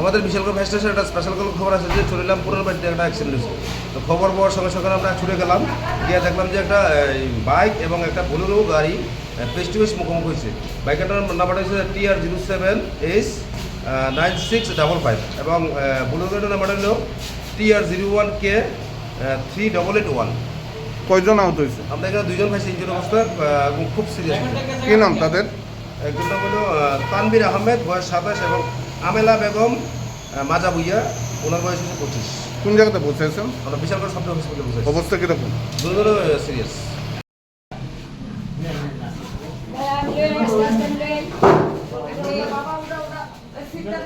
আমাদের বিশালগড় ফায়ার স্টেশনে একটা স্পেশাল কোনো খবর আছে যে চলিলাম পুরোর বাড়িতে একটা অ্যাক্সিডেন্ট হয়েছে। তো খবর পাওয়ার সঙ্গে সঙ্গে আমরা ছুটে গেলাম গিয়ে দেখলাম যে একটা বাইক এবং একটা বোলেরো গাড়ি ফেস টু ফেস মুখোমুখি হয়েছে। বাইকটার নাম্বারটা হচ্ছে T R zero seven H nine six double five এবং বোলেরো গাড়ির নাম্বারটা হলো T R zero one K three double eight one কয়জন আহত হয়েছে? আমরা এখানে দুজন ভাইছে ইঞ্জুর অবস্থা এবং খুব সিরিয়াস কি নাম তাদের? একজন নাম হলো আহ, তানভীর আহমেদ বয়স সাতাশ এবং আমেলা বেগম মাজা বুইয়া ওনার বয়স হচ্ছে পঁচিশ। কোন জায়গাতে পৌঁছেছেন আমরা বিশাল করে শব্দ হসপিটালে বুঝাইছি অবস্থা কীরকম? দুজনও সিরিয়াস সিটটা